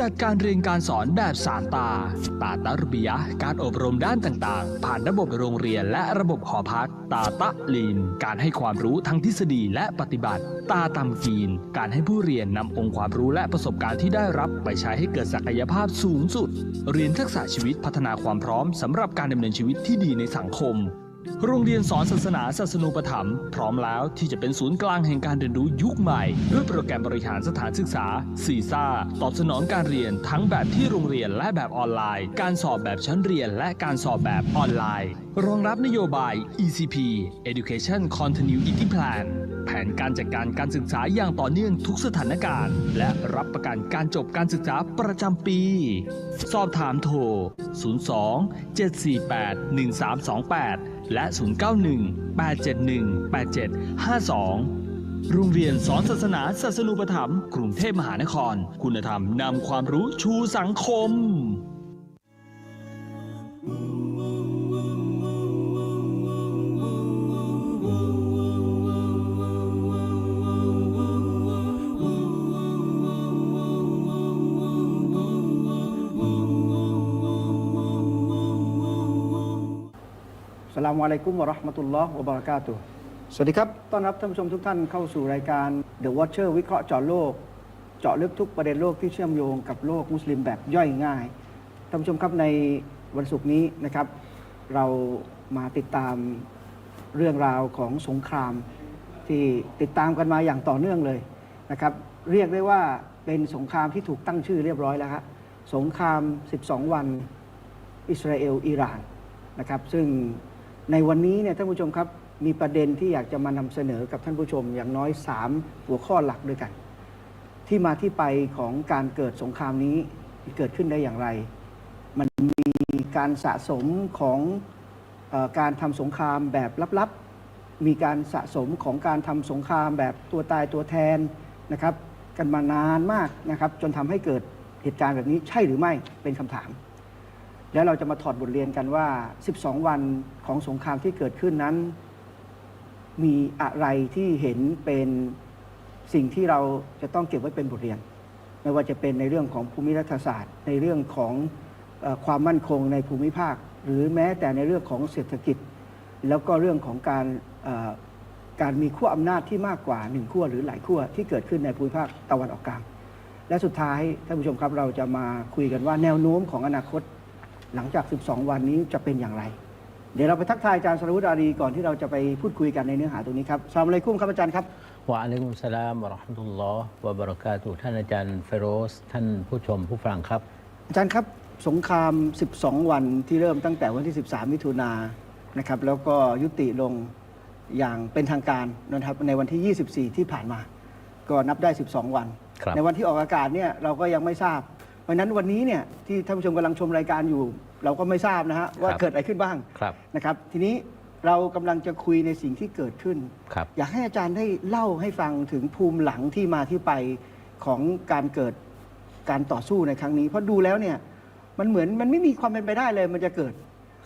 จัดการเรียนการสอนแบบสานตา ตาตะรบียะการอบรมด้านต่างๆ ผ่านระบบโรงเรียนและระบบหอพัก ตาตะลีน การให้ความรู้ทั้งทฤษฎีและปฏิบัติ ตาตำกีน การให้ผู้เรียนนำองค์ความรู้และประสบการณ์ที่ได้รับไปใช้ให้เกิดศักยภาพสูงสุด เรียนทักษะชีวิตพัฒนาความพร้อมสำหรับการดำเนินชีวิตที่ดีในสังคม โรงเรียนสอนศาสนาศาสนูปถัมภ์พร้อมแล้วที่จะเป็นศูนย์กลางแห่งการเรียนรู้ยุคใหม่ ด้วยโปรแกรมบริหารสถานศึกษาซีซ่าตอบสนองการเรียนทั้งแบบที่โรงเรียนและแบบออนไลน์ การสอบแบบชั้นเรียนและการสอบแบบออนไลน์รองรับนโยบาย ECP Education Continuity Plan แผนการจัดการการศึกษาอย่างต่อเนื่องทุกสถานการณ์ และรับประกันการจบการศึกษาประจำปี สอบถามโทร 02 748 1328 และ 091 871 8752 โรงเรียนสอนศาสนาศาสนูปถัมภ์กรุงเทพมหานคร คุณธรรมนำความรู้ชูสังคม ลามอะลัยกุมวะเราะห์มะตุลลอฮ์วะบะเราะกาตุฮ์สวัสดีครับ ต้อนรับท่านผู้ชมทุกท่านเข้าสู่รายการ The Watcher วิเคราะห์เจาะโลก เจาะลึกทุกประเด็นโลกที่เชื่อมโยงกับโลกมุสลิมแบบย่อยง่าย ท่านผู้ชมครับในวันศุกร์นี้นะครับ เรามาติดตามเรื่องราวของสงคราม ที่ติดตามกันมาอย่างต่อเนื่องเลยนะครับ เรียกได้ว่าเป็นสงครามที่ถูกตั้งชื่อเรียบร้อยแล้วครับสงคราม 12 วัน อิสราเอล อิหร่านนะครับ ซึ่ง ในวันนี้เนี่ยท่านผู้ชมครับมีประเด็นที่อยากจะมานำเสนอกับท่านผู้ชมอย่างน้อย 3 หัวข้อหลักด้วยกัน ที่มาที่ไปของการเกิดสงครามนี้เกิดขึ้นได้อย่างไร มันมีการสะสมของออการทำสงครามแบบลับๆ มีการสะสมของการทำสงครามแบบตัวตายตัวแทนนะครับ กันมานานมากนะครับ จนทำให้เกิดเหตุการณ์แบบนี้ใช่หรือไม่เป็นคำถาม แล้วเราจะมาถอดบทเรียนกันว่า 12 วันของสงครามที่เกิดขึ้นนั้น มีอะไรที่เห็นเป็นสิ่งที่เราจะต้องเก็บไว้เป็นบทเรียน ไม่ว่าจะเป็นในเรื่องของภูมิรัฐศาสตร์ ในเรื่องของอความมั่นคงในภูมิภาค หรือแม้แต่ในเรื่องของเศรษฐกิจ แล้วก็เรื่องของการการมีขั้วอำนาจที่มากกว่าหนึ่งขั้วหรือหลายขั้วที่เกิดขึ้นในภูมิภาคตะวันออกกลาง และสุดท้ายท่านผู้ชมครับเราจะมาคุยกันว่าแนวโน้มของอนาคต หลังจาก 12 วันนี้จะเป็นอย่างไร เดี๋ยวเราไปทักทายอาจารย์สรวุฒิอารีก่อนที่เราจะไปพูดคุยกันในเนื้อหาตรงนี้ครับสลามอะลัยกุมครับอาจารย์ครับวะอะลัยกุมสลามวะเราะห์มะตุลลอฮ์วะบะเราะกาตุฮ์ท่านอาจารย์เฟโรส ท่านผู้ชมผู้ฟังครับ อาจารย์ครับสงคราม 12 วันที่เริ่มตั้งแต่วันที่ 13 มิถุนายนนะครับแล้วก็ยุติลงอย่างเป็นทางการนะครับในวันที่ 24 ที่ผ่านมา ก็นับได้ 12 วันครับในวันที่ออกอากาศเนี่ยเราก็ยังไม่ทราบเพ ราะฉะนั้นวันนี้เนี่ยที่ท่านผู้ชมกำลังชมรายการอยู่ เราก็ไม่ทราบนะฮะว่าเกิดอะไรขึ้นบ้างครับนะครับ ทีนี้เรากำลังจะคุยในสิ่งที่เกิดขึ้น ครับ อยากให้อาจารย์ได้เล่าให้ฟังถึงภูมิหลังที่มาที่ไปของการเกิดการต่อสู้ในครั้งนี้ เพราะดูแล้วเนี่ยมันเหมือนมันไม่มีความเป็นไปได้เลยมันจะเกิด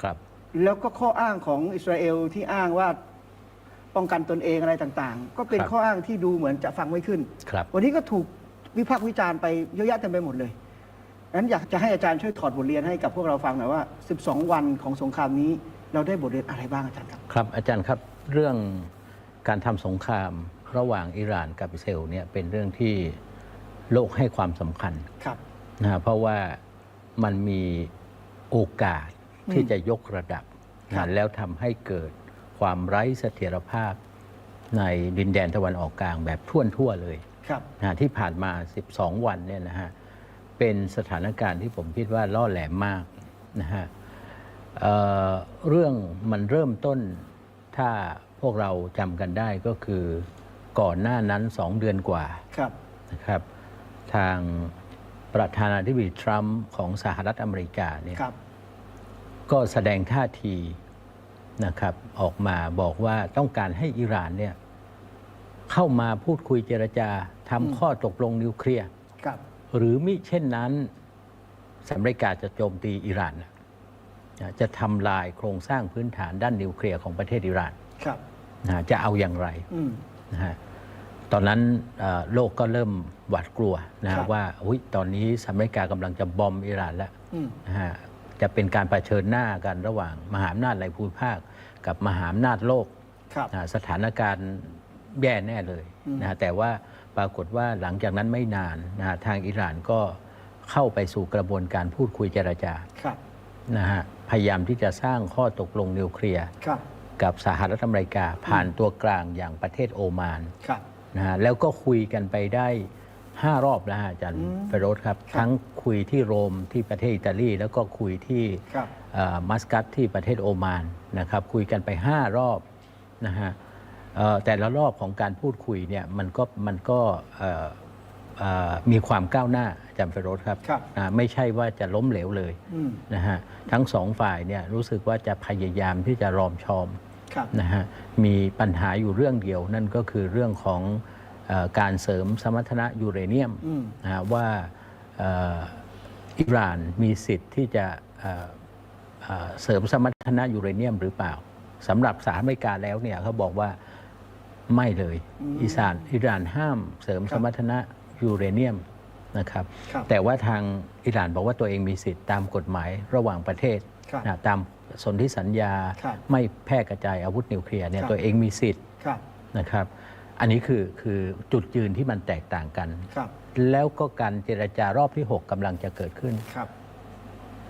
ครับ แล้วก็ข้ออ้างของอิสราเอลที่อ้างว่าป้องกันตนเองอะไรต่างๆ ก็เป็นครับข้ออ้างที่ดูเหมือนจะฟังไม่ขึ้น ครับ วันนี้ก็ถูกวิพากษ์วิจารณ์ไปเยอะแยะเต็มไปหมดเลย นั้นอยากจะให้อาจารย์ช่วยถอดบทเรียนให้กับพวกเราฟังหน่อยว่า 12 วันของสงครามนี้ เราได้บทเรียนอะไรบ้างอาจารย์ครับ ครับอาจารย์ครับเรื่องการทำสงครามระหว่างอิหร่านกับอิสราเอลเนี่ยเป็นเรื่องที่โลกให้ความสำคัญครับ นะฮะเพราะว่ามันมีโอกาสที่อืมจะยกระดับครันะบ แล้วทำให้เกิดความไร้เสถียรภาพในดินแดนตะวันออกกลางแบบท่วนทั่วๆเลย ครับนะฮะที่ผ่านมา 12 วันเนี่ยนะฮะ เป็นสถานการณ์ที่ผมคิดว่าล่อแหลมมากนะฮะเอ่อเรื่องมันเริ่มต้นถ้าพวกเราจำกันได้ก็คือก่อนหน้านั้นสองเดือนกว่าครับนะครับ ทางประธานาธิบดีทรัมป์ของสหรัฐอเมริกาเนี่ยครับก็แสดงท่าทีนะครับออกมาบอกว่าต้องการให้อิหร่านเนี่ยเข้ามาพูดคุยเจรจาอืมทำข้อตกลงนิวเคลียร์ครับ หรือมิเช่นนั้นสหรัฐอเมริกาจะโจมตีอิหร่านนะจะทำลายโครงสร้างพื้นฐานด้านนิวเคลียร์ของประเทศอิหร่านครับนะจะเอาอย่างไรอืมนะฮะตอนนั้นเอ่อโลกก็เริ่มหวาดกลัวนะครัฮะบว่าอุ๊ยตอนนี้สหรัฐอเมริกากำลังจะบอมอิหร่านแล้วอืมนะฮะจะเป็นการรเผชิญหน้ากันระหว่างมหาอำนาจในภูมิภาค กับมหาอำนาจโลกครับนะสถานการณ์แย่แน่เลยอืมนะฮะแต่ว่า ปรากฏว่าหลังจากนั้นไม่นานนะฮะทางอิหร่านก็เข้าไปสู่กระบวนการพูดคุยเจรจาครับนะฮะพยายามที่จะสร้างข้อตกลงนิวเคลียร์ครับกับสหรัฐอเมริกาผ่านตัวกลางอย่างประเทศโอมานครับนะฮะแล้วก็คุยกันไปได้5รอบแล้วฮะอาจารย์อืมเฟโรสครับครับ ทั้งคุยที่โรมที่ประเทศอิตาลี แล้วก็คุยที่ครับเอ่อมัสกัตที่ประเทศโอมานนะครับ คุยกันไป5รอบนะฮะเอ่อ แต่ละรอบของการพูดคุยเนี่ยมันก็มันก็เอ่อเอ่อมีความก้าวหน้าอาจารย์เฟโรสครับครับนะไม่ใช่ว่าจะล้มเหลวเลยอืมนะฮะทั้งสองฝ่ายเนี่ยรู้สึกว่าจะพยายามที่จะรอมชอมครับนะฮะมีปัญหาอยู่เรื่องเดียวนั่นก็คือเรื่องของเออการเสริมสมรรถนะยูเรเนียมอืมนะฮะว่าเอ่ออิหร่านมีสิทธิ์ที่จะเอ่อเอ่อเสริมสมรรถนะยูเรเนียมหรือเปล่าสำหรับสหรัฐอเมริกาแล้วเนี่ยเขาบอกว่า ไม่เลยอืมอิสานอิหร่านห้ามเสริมครับสมรรถนะยูเรเนียมนะครับครับแต่ว่าทางอิหร่านบอกว่าตัวเองมีสิทธิ์ตามกฎหมายระหว่างประเทศครับนะตามสนธิสัญญาครับไม่แพร่กระจายอาวุธนิวเคลียร์เนี่ยครับตัวเองมีสิทธิ์ครับนะครับ อันนี้คือคือจุดยืนที่มันแตกต่างกันครับแล้วก็การเจรจารอบที่ 6กำลังจะเกิดขึ้นครับ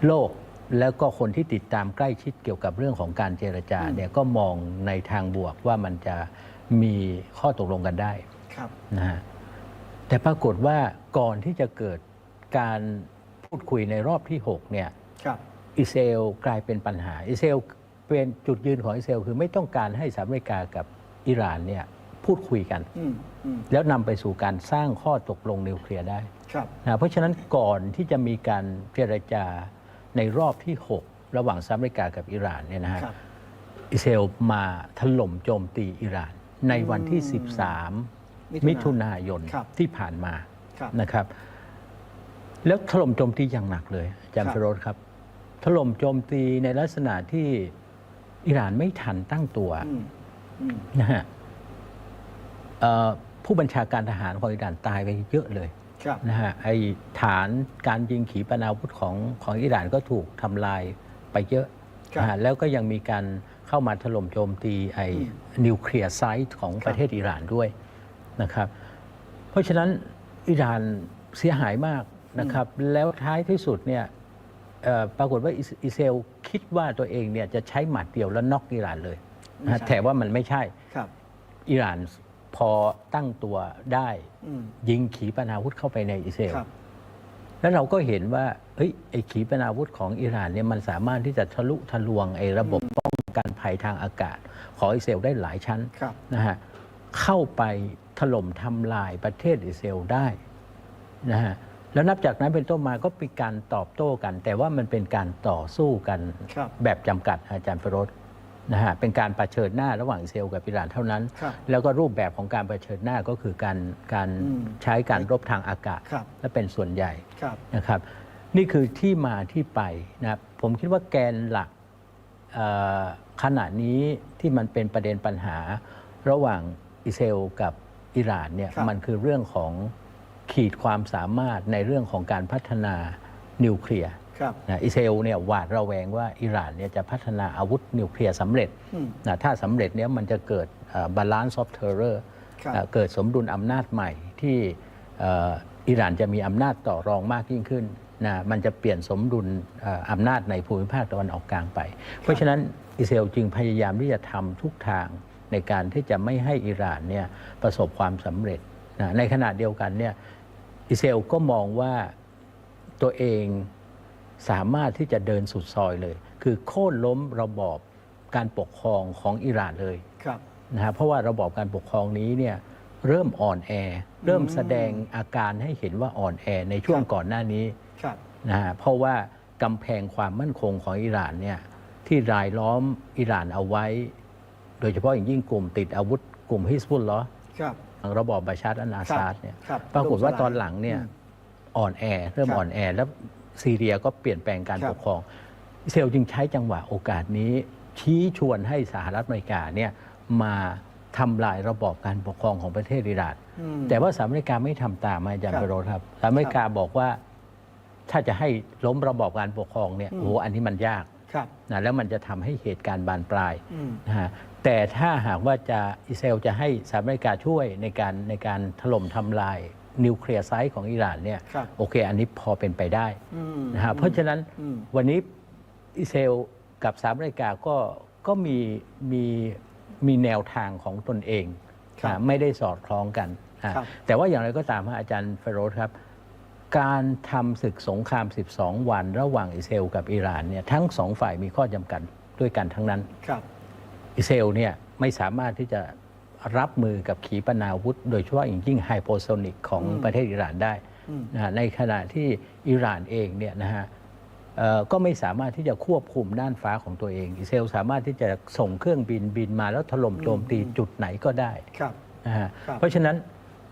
โลกแล้วก็คนที่ติดตามใกล้ชิดเกี่ยวกับเรื่องของการเจรจาอืมเนี่ยก็มองในทางบวกว่ามันจะ มีข้อตกลงกันได้ครับนะฮะแต่ปรากฏว่าก่อนที่จะเกิดการพูดคุยในรอบที่ 6 เนี่ยครับอิสราเอลกลายเป็นปัญหา อิสราเอลเป็นจุดยืนของอิสราเอลคือไม่ต้องการให้สหรัฐอเมริกากับอิหร่านเนี่ยพูดคุยกันอืมอืมแล้วนำไปสู่การสร้างข้อตกลงนิวเคลียร์ได้ครับนะเพราะฉะนั้นก่อนที่จะมีการเจรจาในรอบที่ 6 ระหว่างสหรัฐอเมริกากับอิหร่านเนี่ยนะฮะครับอิสราเอลมาถล่มโจมตีอิหร่าน ในวันที่อืม13 มิถุนายนครับที่ผ่านมาครับนะครับ แล้วถล่มโจมตีอย่างหนักเลยอาจารย์ครับฟโรสครับ ถล่มโจมตีในลักษณะที่อิหร่านไม่ทันตั้งตัวอืมอืมนะฮะเอ่อผู้บัญชาการทหารของอิหร่านตายไปเยอะเลยครับนะฮะไอฐานการยิงขีปนาวุธของของอิหร่านก็ถูกทำลายไปเยอะครับนะฮะแล้วก็ยังมีการ เข้ามาถล่มโจมตีไออืมนิวเคลียร์ไซต์ของครับประเทศอิหร่านด้วยนะครับ เพราะฉะนั้นอิหร่านเสียหายมากนะครับ แล้วท้ายที่สุดเนี่ยเอ่อปรากฏว่าอิสอิสราเอลคิดว่าตัวเองเนี่ยจะใช้หมัดเดียวแล้วน็อกอิหร่านเลยนะฮะไม่ใช่แต่ว่ามันไม่ใช่ครับอิหร่านพอตั้งตัวได้อืมยิงขีปนาวุธเข้าไปในอิสราเอลครับแล้วเราก็เห็นว่าเฮ้ยไอ้ขีปนาวุธของอิหร่านเนี่ยมันสามารถที่จะทะลุทะลวงไอ้ระบบป้อง กันภัยทางอากาศ ของอิสราเอลได้หลายชั้นครับนะฮะเข้าไปถล่มทำลายประเทศอิสราเอลได้นะฮะแล้วนับจากนั้นเป็นต้นมาก็เป็นการตอบโต้กัน แต่ว่ามันเป็นการต่อสู้กันครับแบบจำกัดอาจารย์ฟโรสนะฮะเป็นการรเผชิญหน้าระหว่างอิสราเอลกับอิหร่านเท่านั้นครับแล้วก็รูปแบบของการรเผชิญหน้าก็คือการการอืมใช้การรบทางอากาศครับและเป็นส่วนใหญ่ครับนะครับ นี่คือที่มาที่ไปนะครับผมคิดว่าแกนหลักเอ่อ ขณะนี้ที่มันเป็นประเด็นปัญหา ระหว่างอิสราเอลกับอิหร่านเนี่ยครับมันคือเรื่องของขีดความสามารถในเรื่องของการพัฒนานิวเคลียร์ครับนะอิสราเอลเนี่ยหวาดระแวงว่าอิหร่านเนี่ยจะพัฒนาอาวุธนิวเคลียร์สำเร็จอืมนะถ้าสำเร็จเนี่ยมันจะเกิดบาลานซ์ออฟเทอร์เรอร์ครับเกิดสมดุลอำนาจใหม่ที่เอ่ออิหร่านจะมีอำนาจต่อรองมากยิ่งขึ้นนะมันจะเปลี่ยนสมดุลเอ่ออำนาจในภูมิภาคตะวันออกกลางไป เพราะฉะนั้น อิสราเอลจึงพยายามที่จะทำทุกทางในการที่จะไม่ให้อิหร่านเนี่ยประสบความสำเร็จนะในขณะเดียวกันเนี่ยอิสราเอลก็มองว่าตัวเองสามารถที่จะเดินสุดซอยเลย คือโค่นล้มระบอบการปกครองของอิหร่านเลยครับนะฮะเพราะว่าระบอบการปกครองนี้เนี่ยเริ่มอ่อนแอ เริ่มแสดงอาการให้เห็นว่าอ่อนแอในช่วงครับก่อนหน้านี้ครับนะฮะเพราะว่ากำแพงความมั่นคงของอิหร่านเนี่ย ที่รายล้อมอิหร่านเอาไว้ โดยเฉพาะอย่างยิ่งกลุ่มติดอาวุธกลุ่มฮิสบุลลอฮ์ครับระบอบบาชาร์อันอาซาดเนี่ยครับปรากฏว่าตอนหลังเนี่ยอืมอ่อนแอเริ่มครับอ่อนแอ แล้วซีเรียก็เปลี่ยนแปลงการครับปกครองอิสราเอลจึงใช้จังหวะโอกาสนี้ ชี้ชวนให้สหรัฐอเมริกาเนี่ยมาทำลายระบอบการปกครองของประเทศอิหร่านอืมแต่ว่าสหรัฐอเมริกาไม่ทำตามอาจารครัย์บเปโรสครับสหรัฐอเมริกาบอกว่าถ้าจะให้ล้มระบอบการปกครองเนี่ยอืมโอ้โหอันนี้มันยากครับ นะแล้วมันจะทำให้เหตุการณ์บานปลายอืมนะฮะแต่ถ้าหากว่าจะอิสราเอลจะให้สหรัฐอเมริกาช่วยในการในการถล่มทำลายนิวเคลียร์ไซต์ของอิหร่านเนี่ยครับโอเค อันนี้พอเป็นไปได้อืมนะฮะเพราะฉะนั้นอืมวันนี้อิสราเอลกับสหรัฐอเมริกาก็ก็มีมีมีแนวทางของตนเองครับนะไม่ได้สอดคล้องกันอะครับแต่ว่าอย่างไรก็ตามฮะอาจารย์เฟโรสครับ การทำศึกสงคราม 12 วัน ระหว่างอิสราเอลกับอิหร่านเนี่ยทั้งสองฝ่ายมีข้อจำกัดด้วยกันทั้งนั้น ครับ อิสราเอลเนี่ยไม่สามารถที่จะรับมือกับขีปนาวุธ โดยเฉพาะอย่างยิ่งไฮโปโซนิกของอืมประเทศอิหร่านได้อืมนะฮะในขณะที่อิหร่านเองเนี่ยนะฮะเอ่อก็ไม่สามารถที่จะควบคุมด้านฟ้าของตัวเอง อิสราเอลสามารถที่จะส่งเครื่องบินบินมาแล้วถล่มโจมตีจุดไหนก็ได้ครับ นะฮะครับ เพราะฉะนั้น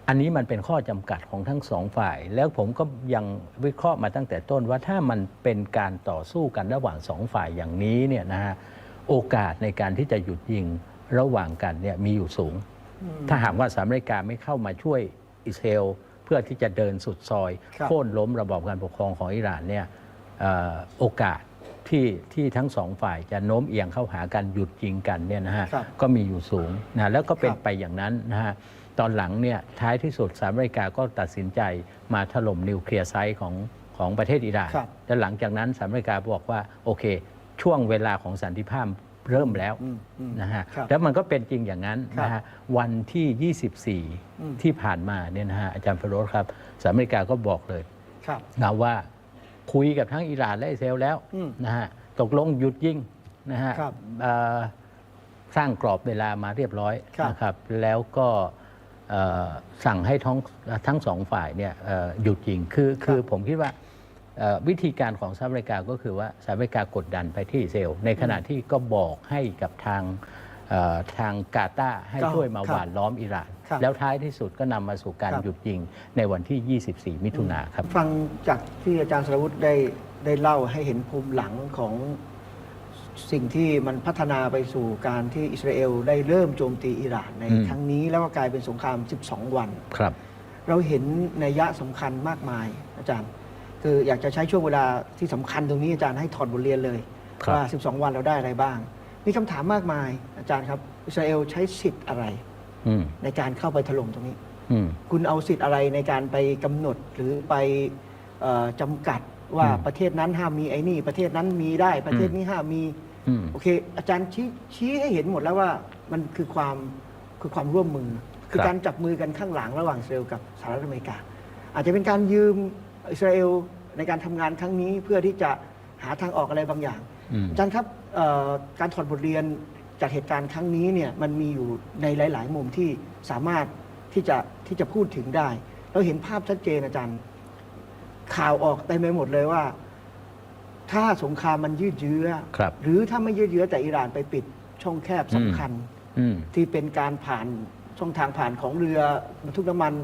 อันนี้มันเป็นข้อจำกัดของทั้งสองฝ่าย แล้วผมก็ยังวิเคราะห์มาตั้งแต่ต้นว่าถ้ามันเป็นการต่อสู้กันระหว่างสองฝ่ายอย่างนี้เนี่ยนะฮะโอกาสในการที่จะหยุดยิงระหว่างกันเนี่ยมีอยู่สูง ถ้าหากว่าสหรัฐอเมริกาไม่เข้ามาช่วยอิสราเอลเพื่อที่จะเดินสุดซอยครับโค่นล้มระบอบการปกครองของอิหร่านเนี่ยเอ่อโอกาสที่ที่ทั้งสองฝ่ายจะโน้มเอียงเข้าหากันหยุดยิงกันเนี่ยนะฮะครับก็มีอยู่สูงนะแล้วก็เป็นครับไปอย่างนั้นนะฮะ ตอนหลังเนี่ยท้ายที่สุดสหรัฐอเมริกาก็ตัดสินใจมาถล่มนิวเคลียร์ไซต์ของของประเทศอิหร่านครับ และหลังจากนั้นสหรัฐอเมริกาบอกว่าโอเค ช่วงเวลาของสันติภาพเริ่มแล้วอืมอืม นะฮะครับแล้วมันก็เป็นจริงอย่างนั้นครับนะฮะวันที่ อืม 24 ที่ผ่านมาเนี่ยนะฮะอาจารย์เฟโรสครับสหรัฐอเมริกาก็บอกเลย ครับ นะว่าคุยกับทั้งอิหร่านและอิสราเอลแล้วอืมนะฮะตกลงหยุดยิงนะฮะครับเอ่อสร้างกรอบเวลามาเรียบร้อยครับนะครับ แล้วก็เอ่อ สั่งให้ท้องทั้งสองฝ่ายเนี่ยเอ่อหยุดยิงคือคือผมคิดว่าเอ่อวิธีการของสหรัฐอเมริกาก็คือว่าสหรัฐอเมริกากดดันไปที่อิสราเอลในขณะที่ก็บอกให้กับทางเอ่อทางกาตาร์ให้ครับช่วยมาครับหว่านล้อมอิหร่านครับแล้วท้ายที่สุดก็นำมาสู่การครับหยุดยิงในวันที่ 24 มิถุนาครับ ฟังจากที่อาจารย์สรวุฒิได้ได้เล่าให้เห็นภูมิหลังของ สิ่งที่มันพัฒนาไปสู่การที่อิสราเอลได้เริ่มโจมตีอิหร่านในอืม ครั้งนี้แล้วก็กลายเป็นสงคราม 12 วัน ครับ เราเห็นนัยยะสำคัญมากมายอาจารย์ คืออยากจะใช้ช่วงเวลาที่สำคัญตรงนี้อาจารย์ให้ถอดบทเรียนเลยครับ ว่า 12 วันเราได้อะไรบ้าง มีคำถามมากมายอาจารย์ครับ อิสราเอลใช้สิทธิ์อะไรอืมในการเข้าไปถล่มตรงนี้ อืม คุณเอาสิทธิ์อะไรในการไปกำหนดหรือไปเอ่อจำกัด ว่าอืมประเทศนั้นห้ามมีไอ้นี่ ประเทศนั้นมีได้ประเทศนี้ห้ามมี อืม โอเค อาจารย์ชี้ชี้ให้เห็นหมดแล้วว่ามันคือความคือความร่วมมือ คือครับ การจับมือกันข้างหลังระหว่างอิสราเอลกับสหรัฐอเมริกา อาจจะเป็นการยืมอิสราเอลในการทำงานครั้งนี้เพื่อที่จะหาทางออกอะไรบางอย่าง อืม อาจารย์ครับเอ่อการถอดบทเรียนจากเหตุการณ์ครั้งนี้เนี่ยมันมีอยู่ในหลาย ๆ มุมที่สามารถที่จะที่จะพูดถึงได้ เราเห็นภาพชัดเจนอาจารย์ ข่าวออกเต็มไปหมดเลยว่า ถ้าสงครามมันยืดเยื้อ ครับ หรือถ้าไม่ยืดเยื้อแต่อิหร่านไปปิดช่องแคบสำคัญ อืม ที่เป็นการผ่านช่องทางผ่านของเรือบรรทุกน้ำมัน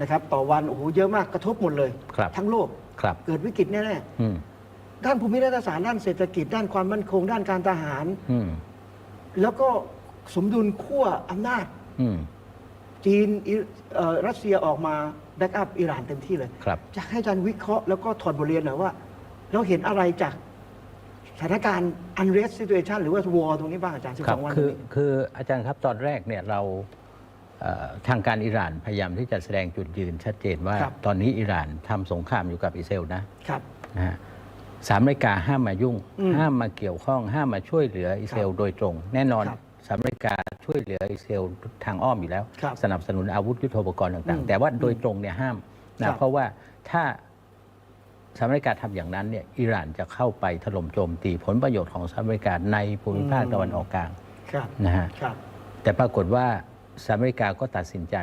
นะครับ ต่อวันโอ้โหเยอะมากกระทบหมดเลย ครับ ทั้งโลกครับ เกิดวิกฤตแน่อืม ๆด้านภูมิรัฐศาสตร์ด้านเศรษฐกิจ ด้านความมั่นคง ด้านการทหาร อืม แล้วก็สมดุลขั้วอำนาจ อืม จีนอิเอ่อรัสเซียออกมา แบ็กอัพอิหร่านเต็มที่เลยครับ จะให้อาจารย์วิเคราะห์แล้วก็ถอดบทเรียนหน่อยว่า เราเห็นอะไรจากสถานการณ์ unrest situation หรือว่า war ตรงนี้บ้างอาจารย์ครับ12วันคือตรงนี้คืออาจารย์ครับตอนแรกเนี่ยเราเอ่อทางการอิหร่านพยายามที่จะแสดงจุดยืนชัดเจนว่าครับตอนนี้อิหร่านทำสงครามอยู่กับอิสราเอลนะครับนะฮะสหรัฐอเมริกาห้ามมายุ่งอืมห้ามมาเกี่ยวข้องห้ามมาช่วยเหลืออิสราเอลโดยตรง แน่นอนครับ สหรัฐอเมริกาช่วยเหลืออิสราเอลทางอ้อมอยู่แล้ว ครับสนับสนุนอาวุธยุทโธปกรณ์อืต่างมๆ แต่ว่าโดยตรงเนี่ยห้ามครันะบ เพราะว่าถ้าสหรัฐอเมริกาทำอย่างนั้นเนี่ยอิหร่านจะเข้าไปถล่มโจมตีผลประโยชน์ของสหรัฐอเมริกาในภูมิภาคอืมตะวันออกกลางครับนะฮะ ครับ แต่ปรากฏว่าสหรัฐอเมริกาก็ตัดสินใจ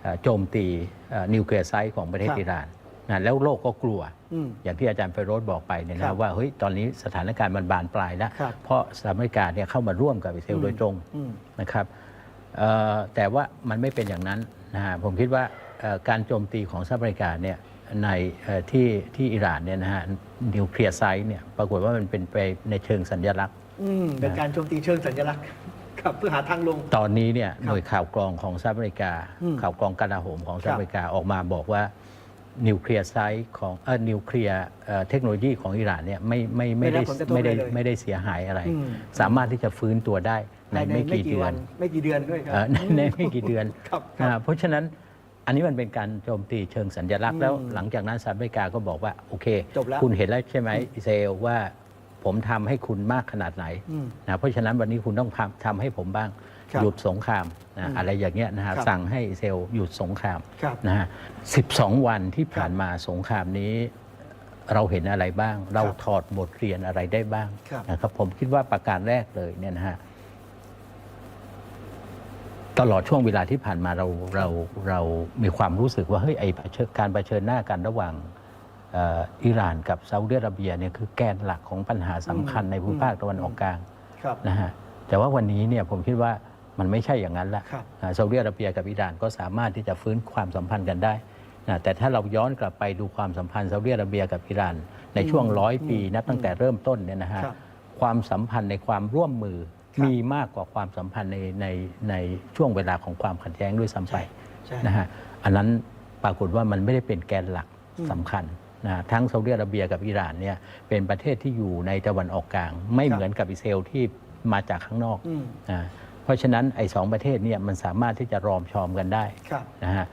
เอ่อโจมตีเอ่อนิวเคลียร์ไซต์ของประเทศครับ อิหร่าน นะแล้วโลกก็กลัวอืมอย่างที่อาจารย์ไฟโรสบอกไปเนี่ยครันะบว่าเฮ้ยตอนนี้สถานการณ์มันบานปลายแล้วครับเพราะสหรัฐอเมริกาเนี่ยเข้ามาร่วมกับอิสราเอลอืมโดยตรงอืมนะครับเอ่อแต่ว่ามันไม่เป็นอย่างนั้นนะฮะผมคิดว่าเอ่อการโจมตีของสหรัฐอเมริกาเนี่ยในเอ่อที่ที่อิหร่านเนี่ยนะฮะนิวเคลียร์ไซต์เนี่ยปรากฏว่ามันเป็นไปในเชิงสัญลักษณ์อืมเป็นการโจมตีเชิงสัญลักษณ์ครับเพื่อหาทางลง ตอนนี้เนี่ยครับหน่วยข่าวกรองของสหรัฐอเมริกาอืมข่าวกรองกลาโหมของสหรัครัฐบอเมริกาออกมาบอกว่า นิวเคลียร์ไซต์ของเออนิวเคลียร์เอ่อเทคโนโลยีของอิหร่านเนี่ยไม่ไม่ไม่ได้ไม่ได้ผลกระทบไม่ได้อะไรเลยไม่ได้เสียหายอะไรอืมสามารถที่จะฟื้นตัวได้ในภายในไม่ไม่กี่กี่เดือวันนไม่กี่เดือนด้วยครัเอ่อในในไม่กี่เดือนครับคอ่ารับเพราะฉะนั้นอันนี้มันเป็นการโจมตีเชิงสัญลักษอืณ์มแล้วหลังจากนั้นสหรัฐอเมริกาก็บอกว่า โอเคจบแล้วคุณเห็นแล้วใช่ไหมอิสราเอลว่าผมทำให้คุณมากขนาดไหนอืมนะเพราะฉะนั้นวันนี้คุณต้องทำทำให้ผมบ้างครับ หยุดสงครามนะอืมอะไรอย่างเงี้ยนะฮะครับสั่งให้อิสราเอลหยุดสงครามครับนะฮะ12วันที่ผ่านมาสงครามนี้เราเห็นอะไรบ้าง เราครับถอดบทเรียนอะไรได้บ้างครับนะครับ ผมคิดว่าประการแรกเลยเนี่ยนะฮะตลอดช่วงเวลาที่ผ่านมาเราเราเรามีความรู้สึกว่าเฮ้ยไอเผชิญการเผชิญหน้ากันระหว่างเอ่ออิหร่านกับซาอุดิอาระเบียเนี่ยคือแกนหลักของปัญหาสำคัญอืมในภูมิภาคตะวันออกกลางครับนะฮะแต่ว่าวันนี้เนี่ยผมคิดว่า มันไม่ใช่อย่างนั้นละครับอ่าซาอุดิอาระเบียกับอิหร่านก็สามารถที่จะฟื้นความสัมพันธ์กันได้นะแต่ถ้าเราย้อนกลับไปดูความสัมพันธ์ซาอุดิอาระเบียกับอิหร่านในช่วงร้อยปีนับตั้งแต่เริ่มต้นเนี่ยนะฮะครับความสัมพันธ์ในความร่วมมือครับมีมากกว่าความสัมพันธ์ในในในช่วงเวลาของความขัดแย้งด้วยซ้ำไปใช่นะฮะอันนั้นปรากฏว่ามันไม่ได้เป็นแกนหลักอืมสำคัญนะฮะทั้งซาอุดิอาระเบียกับอิหร่านเนี่ยเป็นประเทศที่อยู่ในตะวันออกกลาง ไม่ครับเหมือนกับอิสราเอลที่มาจากข้างนอกอืมนะ เพราะฉะนั้นไอ้สองประเทศเนี่ยมันสามารถที่จะรอมชอมกันได้ครับนะฮะ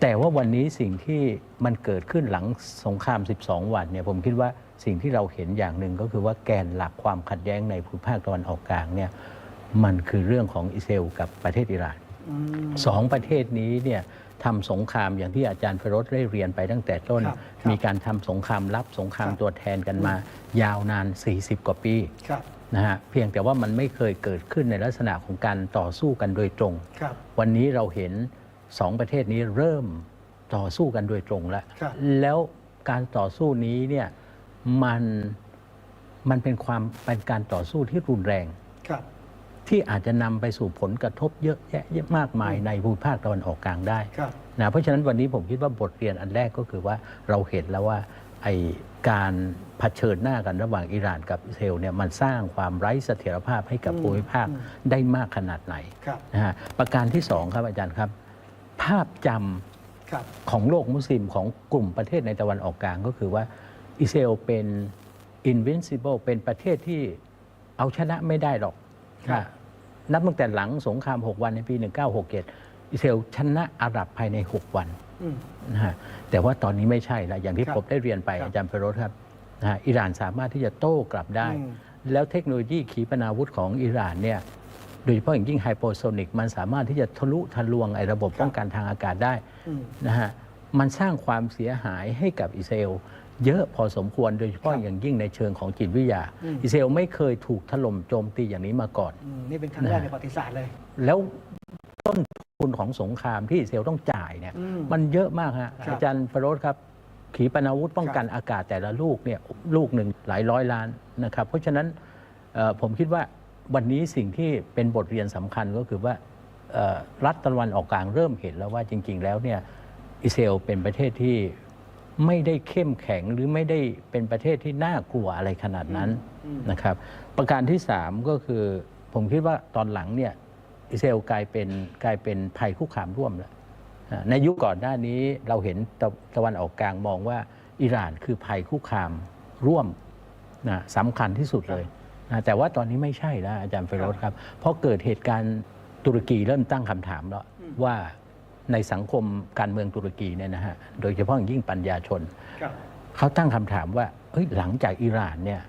แต่ว่าวันนี้สิ่งที่มันเกิดขึ้นหลังสงคราม 12 วันเนี่ยผมคิดว่าสิ่งที่เราเห็นอย่างหนึ่งก็คือว่าแกนหลักความขัดแย้งในภูมิภาคตะวันออกกลางเนี่ยมันคือเรื่องของอิสราเอลกับประเทศอิหร่านอืมสองประเทศนี้เนี่ยทำสงครามอย่างที่อาจารย์เฟโรสได้เรียนไปตั้งแต่ต้นครับครับมีการทำสงครามลับสงครามครับตัวแทนกันมา ยาวนาน 40 กว่าปีครับ นะฮะเพียงแต่ว่ามันไม่เคยเกิดขึ้นในลักษณะของการต่อสู้กันโดยตรง ครับ วันนี้เราเห็นสองประเทศนี้เริ่มต่อสู้กันโดยตรงแล้ว ครับ แล้วการต่อสู้นี้เนี่ยมันมันเป็นความเป็นการต่อสู้ที่รุนแรง ครับ ที่อาจจะนำไปสู่ผลกระทบเยอะแยะเยอะมากมายในภูมิภาคตะวันออกกลางได้ครับ นะเพราะฉะนั้นวันนี้ผมคิดว่าบทเรียนอันแรกก็คือว่าเราเห็นแล้วว่า ไอการเผชิญหน้ากันระหว่างอิหร่านกับอิสราเอลเนี่ยมันสร้างความไร้เสถียรภาพให้กับอืมภูมิภาคอืมได้มากขนาดไหนครับนะฮะประการที่สองครับอาจารย์ครับ ภาพจำครับของโลกมุสลิมของกลุ่มประเทศในตะวันออกกลางก็คือว่าอิสราเอลเป็น invincible เป็นประเทศที่เอาชนะไม่ได้หรอกครับนะนับตั้งแต่หลังสงคราม 6 วันในปี 1967 อิสราเอลชนะอาหรับภายใน 6 วันอืมนะฮะแต่ว่าตอนนี้ไม่ใช่ละอย่างที่ครับผมได้เรียนไปครับอาจารย์เฟโรสครับนะฮะอิหร่านสามารถที่จะโต้กลับได้อืมแล้วเทคโนโลยีขีปนาวุธของอิหร่านเนี่ยโดยเฉพาะอย่างยิ่งไฮโปโซนิกมันสามารถที่จะทะลุทะลวงไอ้ระบบป้องกันทางอากาศได้อืมนะฮะมันสร้างความเสียหายให้กับอิสราเอลเยอะพอสมควรโดยเฉพาะครับอย่างยิ่งในเชิงของจิตวิทยาอืมอิสราเอลไม่เคยถูกถล่มโจมตีอย่างนี้มาก่อนอืมนี่เป็นครั้งแรกนะในประวัติศาสตร์เลย แล้วต้น ทุนของสงครามที่อิสราเอลต้องจ่ายเนี่ยอืมมันเยอะมากฮะครับอาจารย์ฟโรสครับ ขีปนาวุธป้องกันอากาศแต่ละลูกเนี่ยลูกหนึ่งหลายร้อยล้านนะครับ เพราะฉะนั้นเอ่อผมคิดว่าวันนี้สิ่งที่เป็นบทเรียนสำคัญก็คือว่าเอ่อรัฐตะวันออกกลางเริ่มเห็นแล้วว่าจริง ๆ แล้วเนี่ยอิสราเอลเป็นประเทศที่ไม่ได้เข้มแข็งหรือไม่ได้เป็นประเทศที่น่ากลัวอะไรขนาดนั้นอืมนะครับ ประการที่ 3 ก็คือผมคิดว่าตอนหลังเนี่ย อิสราเอลกลายเป็นกลายเป็นภัยคุกคามร่วมแล้วอ่าในยุคก่อนหน้านี้เราเห็นตะตะวันออกกลางมองว่าอิหร่านคือภัยคุกคามร่วมนะสำคัญที่สุดเลยนะแต่ว่าตอนนี้ไม่ใช่แล้วอาจารย์เฟโรสครับเพราะเกิดเหตุการณ์ตุรกีเริ่มตั้งคำถามแล้วอืมว่าในสังคมการเมืองตุรกีเนี่ยนะฮะโดยเฉพาะอย่างยิ่งปัญญาชนครับเขาตั้งคำถามว่าเฮ้ยหลังจากอิหร่านเนี่ย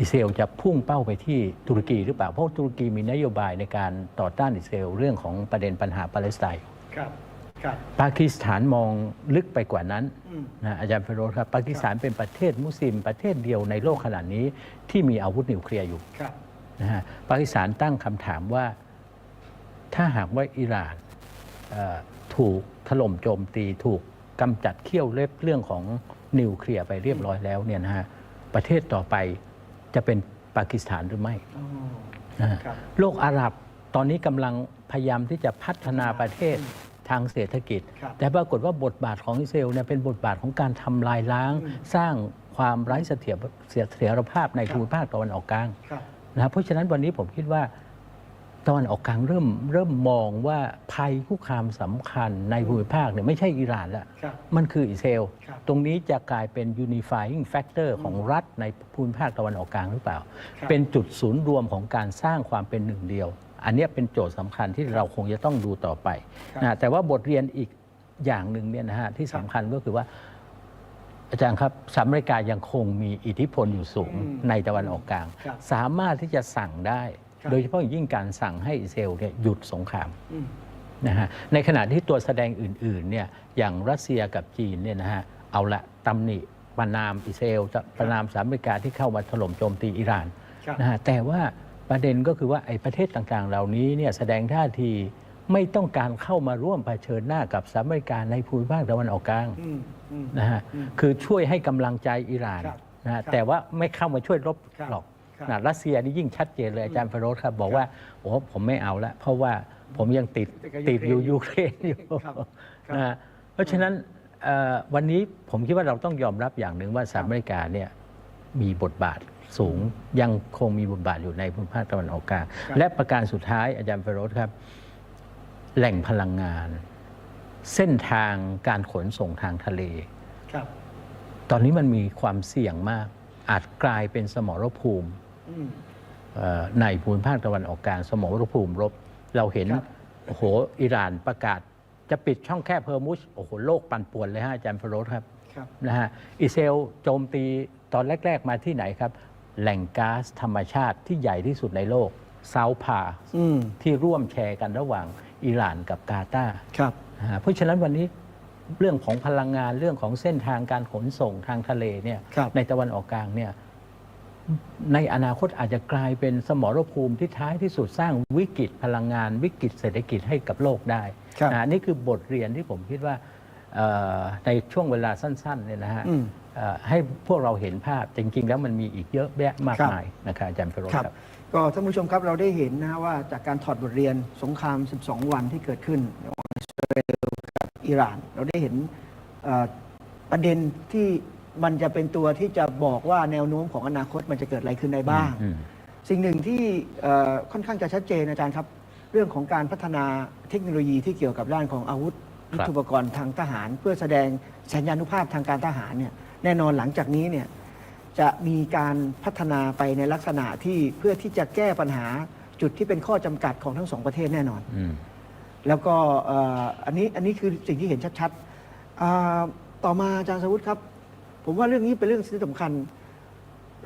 อิสราเอลจะพุ่งเป้าไปที่ตุรกีหรือเปล่า เพราะตุรกีมีนโยบายในการต่อต้านอิสราเอลเรื่องของประเด็นปัญหาปาเลสไตน์ครับครับปากีสถานมองลึกไปกว่านั้นอืมนะอาจารย์เฟโรสครับปากีสถานเป็นประเทศมุสลิม ประเทศเดียวในโลกขนาดนี้ที่มีอาวุธนิวเคลียร์อยู่ครับนะฮะปากีสถานตั้งคำถามว่า ถ้าหากว่าอิหร่านเอ่อถูกถล่มโจมตีถูกกำจัดเขี้ยวเล็บเรื่องของนิวเคลียร์ไปเรียบร้อยแล้วเนี่ยนะฮะประเทศต่อไป จะเป็นปากีสถานหรือไม่อ๋อนะฮะครับโลกอาหรับตอนนี้กำลังพยายามที่จะพัฒนาประเทศทางเศรษฐกิจครับแต่ปรากฏว่าบทบาทของอิสราเอลเนี่ยเป็นบทบาทของการทำลายล้างอืมสร้างความไร้เสถียรเสถียรภาพในครับภูมิภาคตะวันออกกลางครับนะครับเพราะฉะนั้นวันนี้ผมคิดว่า ตะวันออกกลางเริ่มเริ่มมองว่าภัยคุกคามสำคัญในภูมิภาคเนี่ยไม่ใช่อิหร่านละครับมันคืออิสราเอลครับตรงนี้จะกลายเป็น unifying factor ของรัฐในภูมิภาคตะวันออกกลางหรือเปล่าครับเป็นจุดศูนย์รวมของการสร้างความเป็นหนึ่งเดียว อันเนี้ยเป็นโจทย์สำคัญที่เราคงจะต้องดูต่อไปครับนะแต่ว่าบทเรียนอีกอย่างหนึ่งเนี่ยนะฮะที่สำคัญก็คือว่าอาจารย์ครับสหรัฐอเมริกายังคงมีอิทธิพลอยู่สูงอืมในตะวันออกกลางครับสามารถที่จะสั่งได้ครับ โดยเฉพาะอย่างยิ่งการสั่งให้อิสราเอลเนี่ยหยุดสงครามอืมนะฮะในขณะที่ตัวแสดงอื่นๆเนี่ยอย่างรัสเซียกับจีนเนี่ยนะฮะเอาละตำหนิประนามอิสราเอลประนามสหรัฐอเมริกาที่เข้ามาถล่มโจมตีอิหร่านครับนะฮะแต่ว่าประเด็นก็คือว่าไอ้ประเทศต่างๆ เหล่านี้เนี่ยแสดงท่าทีไม่ต้องการเข้ามาร่วมเผชิญหน้ากับสหรัฐอเมริกาในภูมิภาคตะวันออกกลางอืมอืมนะฮะอืมคือช่วยให้กำลังใจอิหร่านครับนะฮะครับแต่ว่าไม่เข้ามาช่วยรบครับหรอก ครับนะรัสเซียนี่ยิ่งชัดเจนเลยอาจารย์ฟโรสครับ บอกครับว่าโอ้ผมไม่เอาละเพราะว่าผมยังติดติดกับติดอยู่ยูยูเคเครรนนอยู่ครับครับนะฮะเพราะฉะนั้นเอ่อวันนี้ผมคิดว่าเราต้องยอมรับอย่างหนึ่งว่าสหรัฐอเมริกาเนี่ยมีบทบาทสูงยังคงมีบทบาทอยู่ในภูมิภาคตะวันออกกลางครับและประการสุดท้ายอาจารย์เฟโรสครับ แหล่งพลังงาน เส้นทางการขนส่งทางทะเลครับ ตอนนี้มันมีความเสี่ยงมาก อาจกลายเป็นสมรภูมิอืมเอ่อ ในภูมิภาคตะวันออกกลางสมรภูมิรบ เราเห็นครับโอ้โหอิหร่านประกาศ จะปิดช่องแคบเพอร์มุสโอ้โหโลกปั่นป่วนเลยฮะอาจารย์ฟโรสครับครับนะฮะอิสราเอลโจมตีตอนแรก ๆ มาที่ไหนครับ แหล่งก๊าซธรรมชาติที่ใหญ่ที่สุดในโลกเซาพาอืมที่ร่วมแชร์กันระหว่างอิหร่านกับกาตาร์ครับนะฮะเพราะฉะนั้นวันนี้เรื่องของพลังงานเรื่องของเส้นทางการขนส่งทางทะเลเนี่ยครับในตะวันออกกลางเนี่ย ในอนาคตอาจจะกลายเป็นสมรภูมิที่ท้ายที่สุดสร้างวิกฤตพลังงาน วิกฤตเศรษฐกิจให้กับโลกได้ครับนะนี่คือบทเรียนที่ผมคิดว่าเอ่อในช่วงเวลาสั้นๆเนี่ยนะฮะอืมเอ่อให้พวกเราเห็นภาพจริง ๆ แล้วมันมีอีกเยอะแยะมากครับ มายนะครับอาจารย์ฟโรจครับน์ครับ ก็ท่านผู้ชมครับเราได้เห็นนะว่าจากการถอดบทเรียนสงคราม 12 วันที่เกิดขึ้นระหว่างอิสราเอลกับอิหร่าน เราได้เห็นเอ่อประเด็นที่ มันจะเป็นตัวที่จะบอกว่าแนวโน้มของอนาคตมันจะเกิดอะไรขึ้นได้บ้าง อืม สิ่งหนึ่งที่เอ่อค่อนข้างจะชัดเจนอาจารย์ครับ เรื่องของการพัฒนาเทคโนโลยีที่เกี่ยวกับด้านของอาวุธครับ ยุทโธปกรณ์ทางทหาร เพื่อแสดงสัญญานุภาพทางการทหารเนี่ยแน่นอนหลังจากนี้เนี่ยจะมีการพัฒนาไปในลักษณะที่เพื่อที่จะแก้ปัญหาจุดที่เป็นข้อจำกัดของทั้งสองประเทศแน่นอน อืม แล้วก็เอ่ออันนี้อันนี้คือสิ่งที่เห็นชัดๆอ่าต่อมาอาจารย์สวุฒิครับ ผมว่าเรื่องนี้เป็นเรื่องที่สำคัญ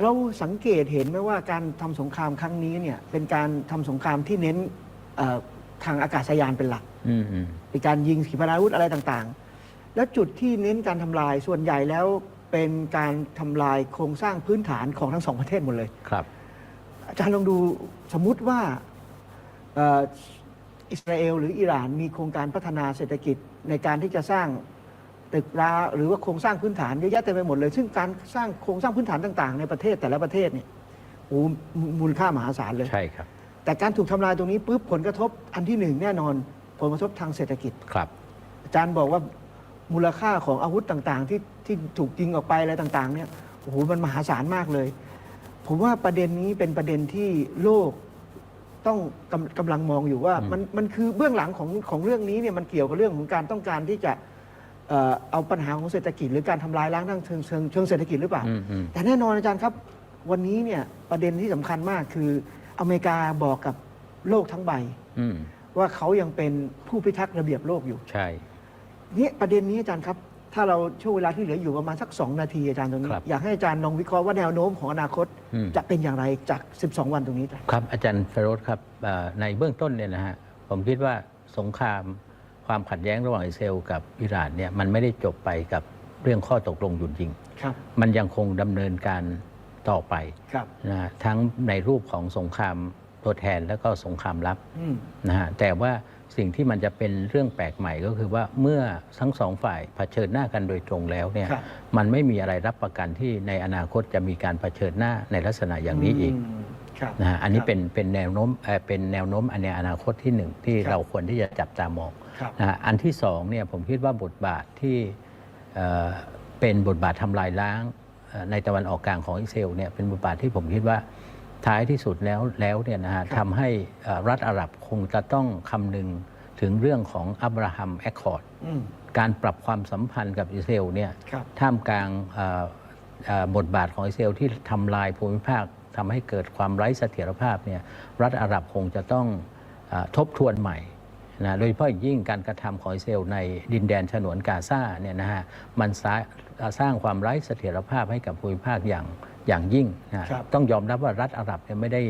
เราสังเกตเห็นไหมว่าการทำสงครามครั้งนี้เนี่ยเป็นการทำสงครามที่เน้นเอ่อทางอากาศยานเป็นหลัก อืมอืมเป็นการยิงขีปนาวุธอะไรต่างๆ แล้วจุดที่เน้นการทำลายส่วนใหญ่แล้วเป็นการทำลายโครงสร้างพื้นฐานของทั้งสองประเทศหมดเลย ครับ อาจารย์ลองดูสมมุติว่าเอ่ออิสราเอลหรืออิหร่านมีโครงการพัฒนาเศรษฐกิจในการที่จะสร้าง ตึกราหรือว่าโครงสร้างพื้นฐานเยอะแยะเต็มไปหมดเลย ซึ่งการสร้างโครงสร้างพื้นฐานต่างๆ ในประเทศแต่ละประเทศเนี่ยโอ้มูลค่ามหาศาลเลย ใช่ครับ แต่การถูกทำลายตรงนี้ปุ๊บผลกระทบอันที่หนึ่งแน่นอน ผลกระทบทางเศรษฐกิจครับ อาจารย์บอกว่ามูลค่าของอาวุธต่างๆ ที่ที่ถูกยิงออกไปอะไรต่างๆเนี่ยโอ้โหมันมหาศาลมากเลย ผมว่าประเด็นนี้เป็นประเด็นที่โลกต้องกำกำลังมองอยู่ว่าอืมมันมันคือเบื้องหลังของของเรื่องนี้เนี่ยมันเกี่ยวกับเรื่องของการต้องการที่จะ เอ่อเอาปัญหาของเศรษฐกิจหรือการทำลายล้างทางเชิงเชิงเชิงเศรษฐกิจหรือเปล่า อืมอืม แต่แน่นอนอาจารย์ครับ วันนี้เนี่ยประเด็นที่สำคัญมากคืออเมริกาบอกกับโลกทั้งใบ อืมว่าเขายังเป็นผู้พิทักษ์ระเบียบโลกอยู่ ใช่ เนี่ยประเด็นนี้อาจารย์ครับ ถ้าเราช่วงเวลาที่เหลืออยู่ประมาณสัก 2 นาทีอาจารย์ตรงนี้ ครับอยากให้อาจารย์ลองวิเคราะห์ว่าแนวโน้มของอนาคต อืม จะเป็นอย่างไรจาก 12 วันตรงนี้อาจารย์ ครับอาจารย์เฟโรสครับเอ่อในเบื้องต้นเนี่ยนะฮะผมคิดว่าสงคราม ความขัดแย้งระหว่างอิสราเอลกับอิหร่านเนี่ยมันไม่ได้จบไปกับเรื่องข้อตกลงหยุดยิงครับมันยังคงดำเนินการต่อไปครับนะฮะทั้งในรูปของสงครามตัวแทนแล้วก็สงครามลับอืมนะฮะแต่ว่าสิ่งที่มันจะเป็นเรื่องแปลกใหม่ก็คือว่าเมื่อทั้งสองฝ่ายเผชิญหน้ากันโดยตรงแล้วเนี่ยครับมันไม่มีอะไรรับประกันที่ในอนาคตจะมีการเผชิญหน้าในลักษณะอย่างนี้อีกมครับนะฮะอันนี้ครับเป็นเป็นแนวโน้มเอ่อเป็นแนวโน้มอันในอนาคตที่หนึ่งที่ครับเราควรที่จะจับตามองครับ นะฮะอันที่สองเนี่ยผมคิดว่าบทบาทที่เอ่อเป็นบทบาททำลายล้างเอ่อในตะวันออกกลางของอิสราเอลเนี่ยเป็นบทบาทที่ผมคิดว่าท้ายที่สุดแล้วแล้วเนี่ยนะฮะครับทำให้เอ่อรัฐอาหรับคงจะต้องคำนึงถึงเรื่องของอับราฮัมแอคคอร์ดอืมการปรับความสัมพันธ์กับอิสราเอลเนี่ยครับท่ามกลางเอ่อเอ่อบทบาทของอิสราเอลที่ทำลายภูมิภาคทำให้เกิดความไร้เสถียรภาพเนี่ยรัฐอาหรับคงจะต้องเออทบทวนใหม่ นะโดยเฉพาะอย่างยิ่งการกระทำของอิสราเอลในดินแดนฉนวนกาซาเนี่ยนะฮะมันสร้างสร้างความไร้เสถียรภาพให้กับภูมิภาคอย่างอย่างยิ่งนะครับต้องยอมรับว่ารัฐอาหรับเนี่ยไม่ได้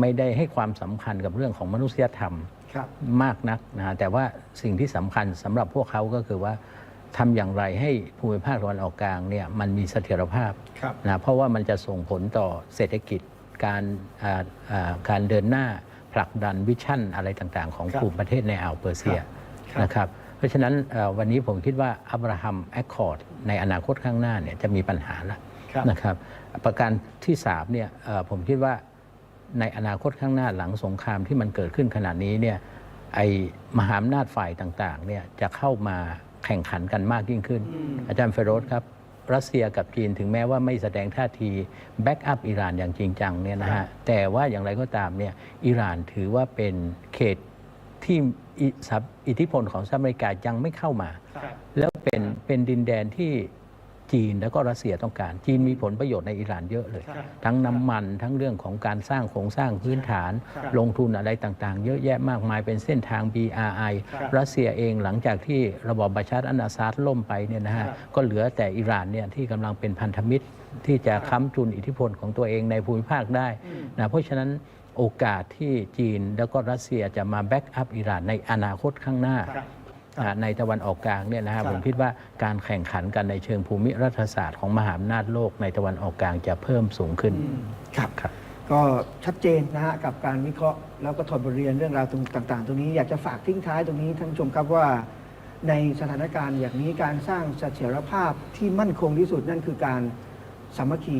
ไม่ได้ให้ความสำคัญกับเรื่องของมนุษยธรรมครับมากนักนะฮะแต่ว่าสิ่งที่สำคัญสำหรับพวกเขาก็คือว่าทำอย่างไรให้ภูมิภาคตะวันออกกลางเนี่ยมันมีเสถียรภาพครับนะเพราะว่ามันจะส่งผลต่อเศรษฐกิจการอ่าอ่าการเดินหน้า ผลักดันวิชั่นอะไรต่างๆ ของครับกลุ่มประเทศในอ่าวเปอร์เซียครับนะครับเพราะฉะนั้นเอ่อวันนี้ผมคิดว่าอับราฮัมแอคคอร์ดในอนาคตข้างหน้าเนี่ยจะมีปัญหาละครับนะครับประการที่3เนี่ยเอ่อผมคิดว่าในอนาคตข้างหน้าหลังสงครามที่มันเกิดขึ้นขนาดนี้เนี่ยไอมหาอำนาจฝ่ายต่างๆเนี่ยจะเข้ามาแข่งขันกันมากยิ่งขึ้น อาจารย์เฟโรสครับ รัสเซียกับจีนถึงแม้ว่าไม่แสดงท่าทีแบ็กอัพอิหร่านอย่างจริงจังเนี่ยนะฮะแต่ว่าอย่างไรก็ตามเนี่ยอิหร่านถือว่าเป็นเขตที่อิสหอิทธิพลของสหรัฐอเมริกายังไม่เข้ามาครับแล้วเป็นเป็นดินแดนที่ จีนแล้วก็รัสเซียต้องการ จีนมีผลประโยชน์ในอิหร่านเยอะเลยครับทั้งน้ำมันทั้งเรื่องของการสร้างโครงสร้างพื้นฐานครับลงทุนอะไรต่างๆ เยอะแยะมากมายเป็นเส้นทาง BRI ครับรัสเซียเองหลังจากที่ระบอบบัชาร์อันอาซาดล่มไปเนี่ยนะฮะครับก็เหลือแต่อิหร่านเนี่ยที่กำลังเป็นพันธมิตรที่จะค้ำจุนอิทธิพลของตัวเองในภูมิภาคได้นะเพราะฉะนั้นโอกาสที่จีนแล้วก็รัสเซียจะมาแบ็กอัพอิหร่านในอนาคตข้างหน้าครับอ่า ในตะวันออกกลางเนี่ยนะครัฮะบผมคิดว่าการแข่งขันกันในเชิงภูมิรัฐศาสตร์ของมหาอำนาจโลกในตะวันออกกลางจะเพิ่มสูงขึ้นอืมครับครับก็ชัดเจนนะฮะกับการวิเคราะห์แล้วก็ถอดบทเรียนเรื่องราวตรงต่าง ๆ ตรงนี้อยากจะฝากทิ้งท้ายตรงนี้ท่านผู้ชมครับว่า ในสถานการณ์อย่างนี้การสร้างเสถียรภาพที่มั่นคงที่สุดนั่นคือการสามัคคี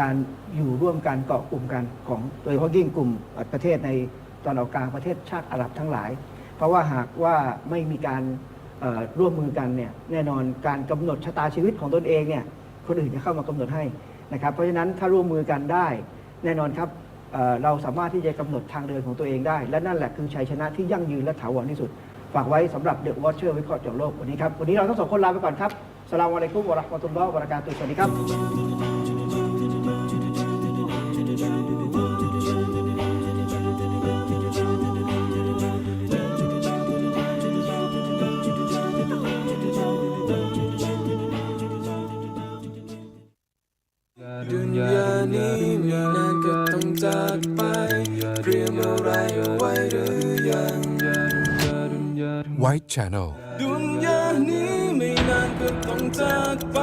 การอยู่ร่วมกันเกาะกลุ่มกันของโดยเฉพาะยิ่งกลุ่มประเทศในตอนออกกลางประเทศชาติอาหรับทั้งหลาย เพราะว่าหากว่าไม่มีการร่วมมือกันเนี่ยแน่นอนการกำหนดชะตาชีวิตของตนเองเนี่ยคนอื่นจะเข้ามากำหนดให้นะครับ เพราะฉะนั้นถ้าร่วมมือกันได้แน่นอนครับเเราสามารถที่จะกำหนดทางเดินของตัวเองได้ และนั่นแหละคือชัยชนะที่ยั่งยืนและถาวรที่สุด ฝากไว้สำหรับเดอะวอชเชอร์วิเคราะห์จาะโลกวันนี้ครับวันนี้เราทั้งสองคนลาไปก่อนครับสลามอะลัยกุมวะราะห์มะตุลลอฮ์วะบะเราะกาตุฮ์สวัสดีครับ นยานี้นานก็ต้องจากไปเตรียมอะไรเอาไว้หรือยัง White Channel ดุนยานี้ไม่นานก็ต้องจากไป